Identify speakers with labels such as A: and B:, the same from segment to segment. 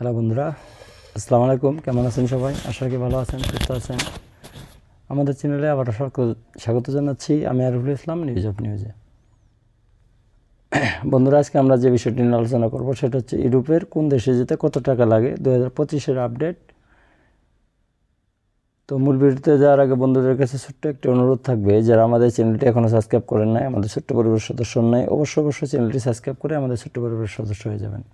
A: Hello বন্ধুরা, আসসালামু আলাইকুম। কেমন আছেন সবাই? আশা করি ভালো আছেন, সুস্থ আছেন। আমাদের চ্যানেলে আবার স্বাগত জানাচ্ছি। আমি আরিফুল ইসলাম নিউজ অফ নিউজে বন্ধুরা, আজকে আমরা যে বিষয়টি নিয়ে আলোচনা করব, সেটা হচ্ছে ইউরোপের কোন দেশে যেতে কত টাকা লাগে দু হাজার পঁচিশের আপডেট। তো মূল ভিডিওতে যাওয়ার আগে বন্ধুদের কাছে ছোট্ট একটি অনুরোধ থাকবে, যারা আমাদের চ্যানেলটি এখনও সাবস্ক্রাইব করেন নাই, আমাদের ছোট্ট পরিবারের সদস্য নাই অবশ্যই অবশ্যই চ্যানেলটি সাবস্ক্রাইব করে আমাদের ছোট্ট পরিবারের সদস্য হয়ে যাবেন।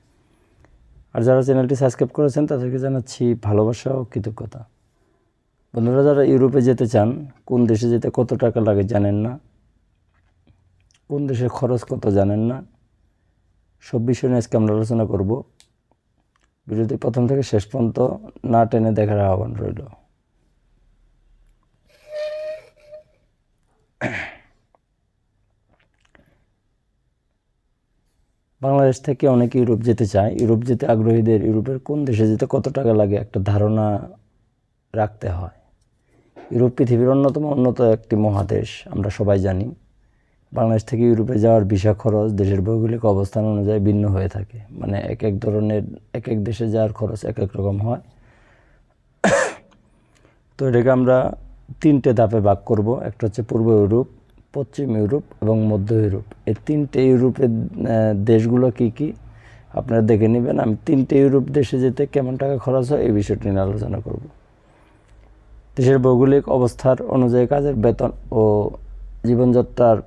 A: আর যারা চ্যানেলটি সাবস্ক্রাইব করেছেন তাদেরকে জানাচ্ছি ভালোবাসা ও কৃতজ্ঞতা। বন্ধুরা, যারা ইউরোপে যেতে চান, কোন দেশে যেতে কত টাকা লাগে জানেন না। কোন দেশের খরচ কত জানেন না। সব বিষয় নিয়ে আজকে আমরা আলোচনা করব। ভিডিওটি প্রথম থেকে শেষ পর্যন্ত না টেনে দেখার আহ্বান রইল। বাংলাদেশ থেকে অনেকে ইউরোপ যেতে চায়। ইউরোপ যেতে আগ্রহীদের ইউরোপের কোন দেশে যেতে কত টাকা লাগে একটা ধারণা রাখতে হয়। ইউরোপ পৃথিবীর অন্যতম উন্নত একটি মহাদেশ, আমরা সবাই জানি। বাংলাদেশ থেকে ইউরোপে যাওয়ার ভিসা খরচ দেশের ভৌগোলিক অবস্থান অনুযায়ী ভিন্ন হয়ে থাকে। মানে এক এক ধরনের, এক এক দেশে যাওয়ার খরচ এক এক রকম হয়। তো এটাকে আমরা তিনটে ধাপে ভাগ করব। একটা হচ্ছে পূর্ব ইউরোপ পশ্চিম ইউরোপ এবং মধ্য ইউরোপ। এই তিনটে ইউরোপের দেশগুলো কি কি? আপনারা দেখে নেবেন। আমি তিনটে ইউরোপ দেশে যেতে কেমন টাকা খরচ হয় এই বিষয়টি নিয়ে আলোচনা করব। দেশের ভৌগোলিক অবস্থার অনুযায়ী কাজের বেতন ও জীবনযাত্রার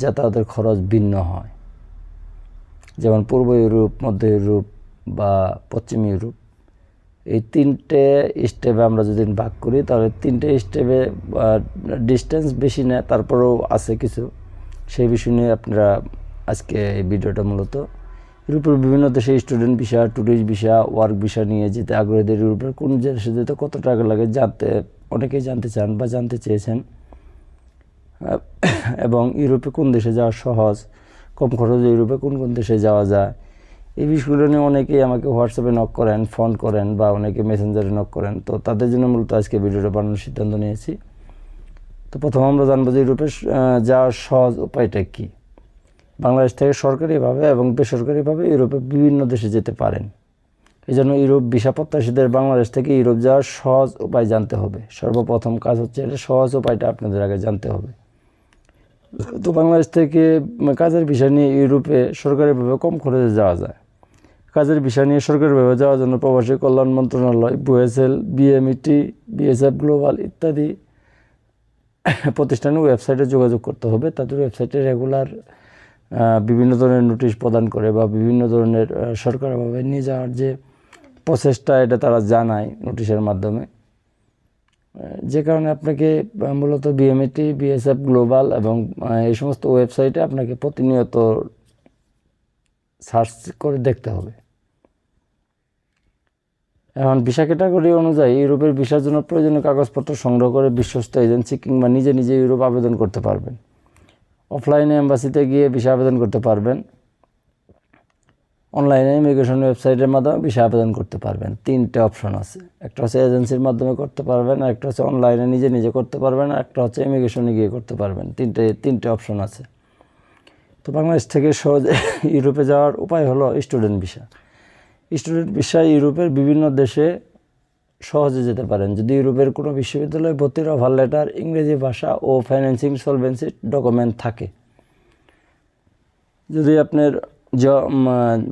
A: যাতায়াতের খরচ ভিন্ন হয়। যেমন পূর্ব ইউরোপ, মধ্য ইউরোপ বা পশ্চিম ইউরোপ। এই তিনটে স্টেপে আমরা যদি ভাগ করি, তাহলে তিনটে স্টেপে ডিস্টেন্স বেশি নেয় তারপরেও আছে কিছু। সেই বিষয় নিয়ে আপনারা আজকে এই ভিডিওটা মূলত। ইউরোপের বিভিন্ন দেশে student visa tourist visa work visa নিয়ে যেতে আগ্রহীদের ইউরোপের কোন দেশে যেতে কত টাকা লাগে জানতে, অনেকেই জানতে চান বা জানতে চেয়েছেন। এবং ইউরোপে কোন দেশে যাওয়া সহজ, কম খরচে ইউরোপে কোন কোন দেশে যাওয়া যায় এই বিষয়গুলো নিয়ে অনেকেই আমাকে হোয়াটসঅ্যাপে নক করেন ফোন করেন বা অনেকে মেসেঞ্জারে নক করেন। তো তাদের জন্য মূলত আজকে ভিডিওটা বানানোর সিদ্ধান্ত নিয়েছি। তো প্রথম আমরা জানব যে ইউরোপে যাওয়ার সহজ উপায়টা কী? বাংলাদেশ থেকে সরকারিভাবে এবং বেসরকারিভাবে ইউরোপে বিভিন্ন দেশে যেতে পারেন। এই জন্য ইউরোপ ভিসা প্রত্যাশীদের বাংলাদেশ থেকে ইউরোপ যাওয়ার সহজ উপায় জানতে হবে। সর্বপ্রথম কাজ হচ্ছে এটা সহজ উপায়টা আপনাদের আগে জানতে হবে। তো বাংলাদেশ থেকে কাজের ভিসা নিয়ে ইউরোপে সরকারিভাবে কম খরচে যাওয়া যায়। কাজের বিষয় নিয়ে সরকারিভাবে যাওয়ার জন্য প্রবাসী কল্যাণ মন্ত্রণালয়, বুয়েসেল, বিএমইটি, বিএসএফ গ্লোবাল ইত্যাদি প্রতিষ্ঠানের ওয়েবসাইটে যোগাযোগ করতে হবে। তাদের ওয়েবসাইটে রেগুলার বিভিন্ন ধরনের নোটিশ প্রদান করে বা বিভিন্ন ধরনের সরকারিভাবে নিয়ে যাওয়ার যে প্রসেসটা এটা তারা জানায় নোটিশের মাধ্যমে। যে কারণে আপনাকে মূলত বিএমএটি বিএসএফ গ্লোবাল এবং এই সমস্ত ওয়েবসাইটে আপনাকে প্রতিনিয়ত সার্চ করে দেখতে হবে। এখন ভিসা ক্যাটাগরি অনুযায়ী ইউরোপের ভিসার জন্য প্রয়োজনীয় কাগজপত্র সংগ্রহ করে বিশ্বস্ত এজেন্সি কিংবা নিজে নিজে ইউরোপ আবেদন করতে পারবেন। অফলাইনে এম্বাসিতে গিয়ে ভিসা আবেদন করতে পারবেন। অনলাইনে ইমিগ্রেশন ওয়েবসাইটের মাধ্যমে ভিসা আবেদন করতে পারবেন। তিনটে অপশন আছে। একটা হচ্ছে এজেন্সির মাধ্যমে করতে পারবেন একটা হচ্ছে অনলাইনে নিজে নিজে করতে পারবেন। একটা হচ্ছে ইমিগ্রেশনে গিয়ে করতে পারবেন। তিনটে তিনটে অপশন আছে। তো বাংলাদেশ থেকে সহজে ইউরোপে যাওয়ার উপায় হলো স্টুডেন্ট ভিসা স্টুডেন্ট ভিসা ইউরোপের বিভিন্ন দেশে সহজে যেতে পারেন। যদি ইউরোপের কোনো বিশ্ববিদ্যালয়ে ভর্তির অফার লেটার ইংরেজি ভাষা ও ফাইন্যান্সিং সলভেন্সি ডকুমেন্ট থাকে। যদি আপনার জ-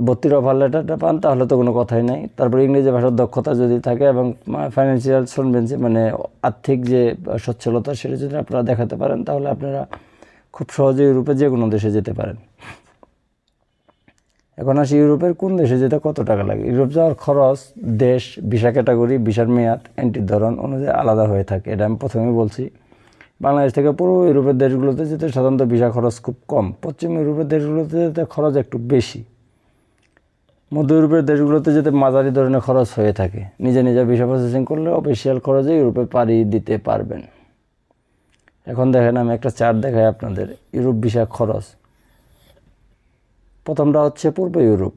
A: ভর্তির অফার লেটারটা পান, তাহলে তো কোনো কথাই নাই। তারপর ইংরেজি ভাষার দক্ষতা যদি থাকে এবং ফাইন্যান্সিয়াল সলভেন্সি মানে আর্থিক যে সচ্ছলতা, সেটা যদি আপনারা দেখাতে পারেন, তাহলে আপনারা খুব সহজে ইউরোপে যে কোনো দেশে যেতে পারেন। এখন আসি ইউরোপের কোন দেশে যেতে কত টাকা লাগে? ইউরোপ যাওয়ার খরচ, দেশ, ভিসা ক্যাটাগরি, ভিসার মেয়াদ এন্ট্রির ধরন অনুযায়ী আলাদা হয়ে থাকে। এটা আমি প্রথমেই বলছি। বাংলাদেশ থেকে পূর্ব ইউরোপের দেশগুলোতে যেতে সাধারণত ভিসা খরচ খুব কম। পশ্চিম ইউরোপের দেশগুলোতে যেতে খরচ একটু বেশি। মধ্য ইউরোপের দেশগুলোতে যেতে মাঝারি ধরনের খরচ হয়ে থাকে। নিজে নিজে ভিসা প্রসেসিং করলে অফিসিয়াল খরচে ইউরোপে পাড়ি দিতে পারবেন। এখন দেখেন আমি একটা চার্ট দেখাই আপনাদের। ইউরোপ ভিসা খরচ প্রথমটা হচ্ছে পূর্ব ইউরোপ।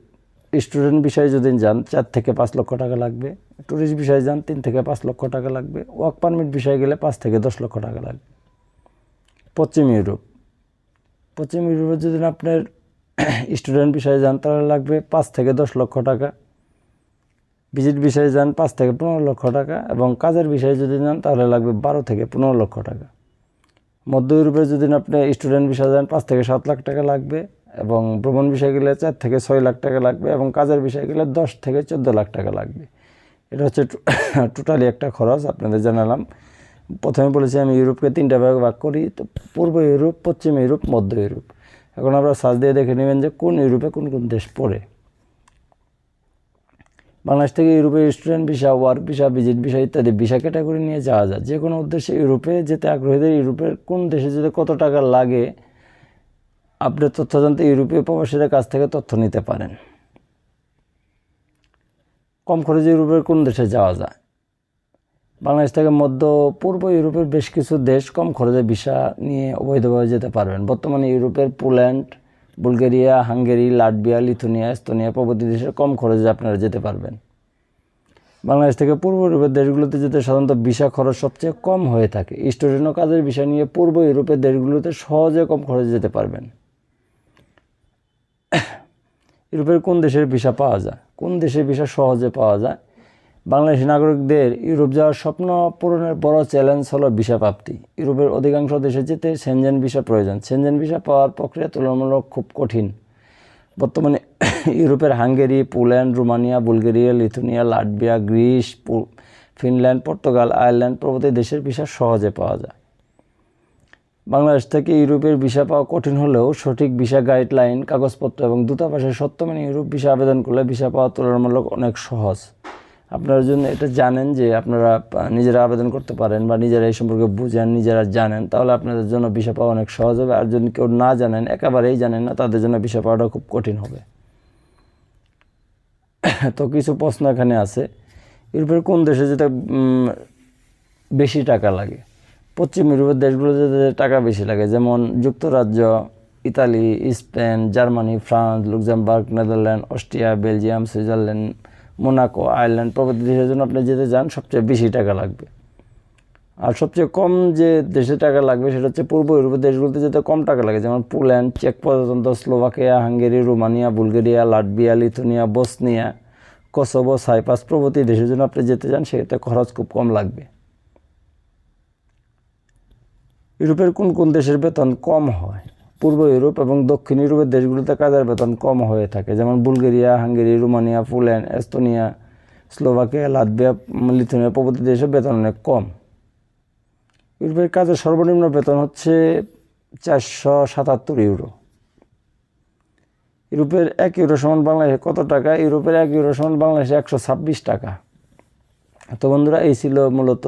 A: স্টুডেন্ট বিষয়ে যদি যান, চার থেকে পাঁচ লক্ষ টাকা লাগবে। ট্যুরিস্ট বিষয়ে যান, তিন থেকে পাঁচ লক্ষ টাকা লাগবে। ওয়ার্ক পারমিট বিষয়ে গেলে পাঁচ থেকে দশ লক্ষ টাকা লাগবে। পশ্চিম ইউরোপ। পশ্চিম ইউরোপে যদি আপনার স্টুডেন্ট বিষয়ে যান, তাহলে লাগবে পাঁচ থেকে দশ লক্ষ টাকা। ভিজিট বিষয়ে যান, পাঁচ থেকে পনেরো লক্ষ টাকা এবং কাজের বিষয়ে যদি যান, তাহলে লাগবে বারো থেকে পনেরো লক্ষ টাকা। মধ্য ইউরোপে যদি আপনি স্টুডেন্ট বিষয়ে যান, পাঁচ থেকে সাত লাখ টাকা লাগবে। এবং ভ্রমণ বিষয় গেলে চার থেকে ছয় লাখ টাকা লাগবে এবং কাজের বিষয় গেলে দশ থেকে চোদ্দ লাখ টাকা লাগবে। এটা হচ্ছে টোটালি একটা খরচ, আপনাদের জানালাম। প্রথমে বলেছি আমি ইউরোপকে তিনটা ভাগে ভাগ করি, তো পূর্ব ইউরোপ, পশ্চিম ইউরোপ, মধ্য ইউরোপ। এখন আপনারা সার্চ দিয়ে দেখে নেবেন যে কোন ইউরোপে কোন কোন দেশ পড়ে। বাংলাদেশ থেকে ইউরোপে student visa work visa visit visa ইত্যাদি ভিসা ক্যাটাগরি নিয়ে যাওয়া যায়। যে কোনো উদ্দেশ্যে ইউরোপে যেতে আগ্রহীদের ইউরোপের কোন দেশে যেতে কত টাকা লাগে আপনি তথ্য জানতে ইউরোপীয় প্রবাসীদের কাছ থেকে তথ্য নিতে পারেন। কম খরচে ইউরোপের কোন দেশে যাওয়া যায়? বাংলাদেশ থেকে মধ্য পূর্ব ইউরোপের বেশ কিছু দেশ কম খরচে ভিসা নিয়ে অবৈধভাবে যেতে পারবেন। বর্তমানে ইউরোপের Poland, Bulgaria, Hungary, Latvia, Lithuania, Estonia প্রভৃতি দেশে কম খরচে আপনারা যেতে পারবেন। বাংলাদেশ থেকে পূর্ব ইউরোপের দেশগুলোতে যেতে সাধারণত ভিসা খরচ সবচেয়ে কম হয়ে থাকে। স্টুডেন্ট কাজের ভিসা নিয়ে পূর্ব ইউরোপের দেশগুলোতে সহজে কম খরচে যেতে পারবেন। ইউরোপের কোন দেশের ভিসা পাওয়া যায়? কোন দেশের ভিসা সহজে পাওয়া যায়? বাংলাদেশি নাগরিকদের ইউরোপ যাওয়ার স্বপ্ন পূরণের বড় চ্যালেঞ্জ হলো ভিসা প্রাপ্তি। ইউরোপের অধিকাংশ দেশে যেতে সেনজেন ভিসা প্রয়োজন। সেনজেন ভিসা পাওয়ার প্রক্রিয়া তুলনামূলক খুব কঠিন। বর্তমানে ইউরোপের Hungary, Poland, Romania, Bulgaria, Lithuania, Latvia, Greece Finland, Portugal, Ireland প্রভৃতি দেশের ভিসা সহজে পাওয়া যায়। বাংলাদেশ থেকে ইউরোপের ভিসা পাওয়া কঠিন হলেও সঠিক ভিসা গাইডলাইন, কাগজপত্র এবং দূতাবাসের সত্য মেনে ইউরোপ ভিসা আবেদন করলে ভিসা পাওয়া তুলনামূলক অনেক সহজ। আপনারা জন্য এটা জানেন যে আপনারা নিজেরা আবেদন করতে পারেন বা নিজেরা এই সম্পর্কে বুঝেন, নিজেরা জানেন, তাহলে আপনাদের জন্য ভিসা পাওয়া অনেক সহজ হবে। আর যদি কেউ না জানেন, একেবারেই জানেন না, তাদের জন্য ভিসা পাওয়াটা খুব কঠিন হবে। তো কিছু প্রশ্ন এখানে আছে। ইউরোপের কোন দেশে যেটা বেশি টাকা লাগে? পশ্চিম ইউরোপের দেশগুলোতে টাকা বেশি লাগে, যেমন যুক্তরাজ্য, Italy, Spain, Germany, France, Luxembourg, Netherlands, Austria, Belgium, Switzerland, Monaco, Ireland প্রভৃতি দেশের জন্য আপনি যেতে যান সবচেয়ে বেশি টাকা লাগবে। আর সবচেয়ে কম যে দেশে টাকা লাগবে সেটা হচ্ছে পূর্ব ইউরোপের দেশগুলোতে যেতে কম টাকা লাগে, যেমন পোল্যান্ড, চেক প্রজাতন্ত্র, Slovakia, Hungary, Romania, Bulgaria, Latvia, Lithuania, Bosnia, Kosovo Cyprus প্রভৃতি দেশের জন্য আপনি যেতে যান সেক্ষেত্রে খরচ খুব কম লাগবে। ইউরোপের কোন কোন দেশের বেতন কম হয়? পূর্ব ইউরোপ এবং দক্ষিণ ইউরোপের দেশগুলোতে কাজের বেতন কম হয়ে থাকে? যেমন Bulgaria, Hungary, Romania, Poland, Estonia, Slovakia, Latvia, Lithuania প্রভৃতি দেশে বেতন অনেক কম। ইউরোপের কাজের সর্বনিম্ন বেতন হচ্ছে চারশো সাতাত্তর ইউরো। ইউরোপের এক ইউরো সমান বাংলাদেশে কত টাকা? ইউরোপের এক ইউরো সমান বাংলাদেশে একশো ছাব্বিশ টাকা। তো বন্ধুরা, এই ছিল মূলত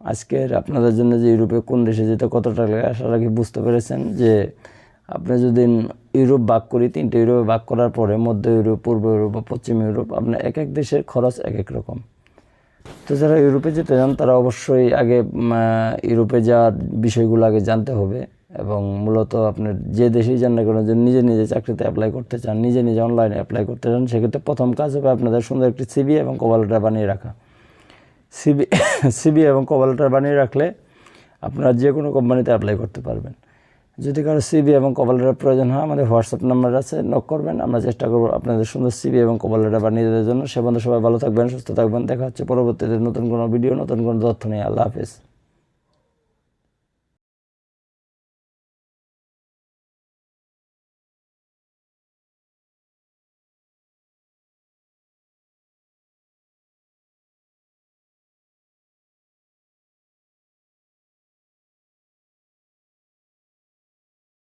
A: আজকের আপনাদের জন্য যে ইউরোপে কোন দেশে যেতে কত টাকা লাগে, আশা রাখি বুঝতে পেরেছেন যে আপনি যদি ইউরোপ ভাগ করি, তিনটে ইউরোপে ভাগ করার পরে মধ্য ইউরোপ, পূর্ব ইউরোপ বা পশ্চিম ইউরোপ আপনার এক এক দেশের খরচ এক এক রকম। তো যারা ইউরোপে যেতে চান, তারা অবশ্যই আগে ইউরোপে যাওয়ার বিষয়গুলো আগে জানতে হবে এবং মূলত আপনার যে দেশেই যান না কেন যদি নিজে নিজে চাকরিতে অ্যাপ্লাই করতে চান, নিজে নিজে অনলাইনে অ্যাপ্লাই করতে চান, সেক্ষেত্রে প্রথম কাজ হবে আপনাদের সুন্দর একটি সিবি এবং কভার লেটার বানিয়ে রাখা। সিবি সিবি এবং কভার বানিয়ে রাখলে আপনারা যে কোনো কোম্পানিতে অ্যাপ্লাই করতে পারবেন। যদি কারও সিবি এবং কভার প্রয়োজন হয়, আমাদের হোয়াটসঅ্যাপ নাম্বার আছে নক করবেন, আমরা চেষ্টা করব আপনাদের সুন্দর সিবি এবং কভার বানিয়ে দেওয়ার জন্য। সে বন্ধু, সবাই ভালো থাকবেন, সুস্থ থাকবেন, দেখা হচ্ছে পরবর্তীতে নতুন কোনো ভিডিও নতুন কোনো তথ্য নিয়ে। আল্লাহ হাফিজ।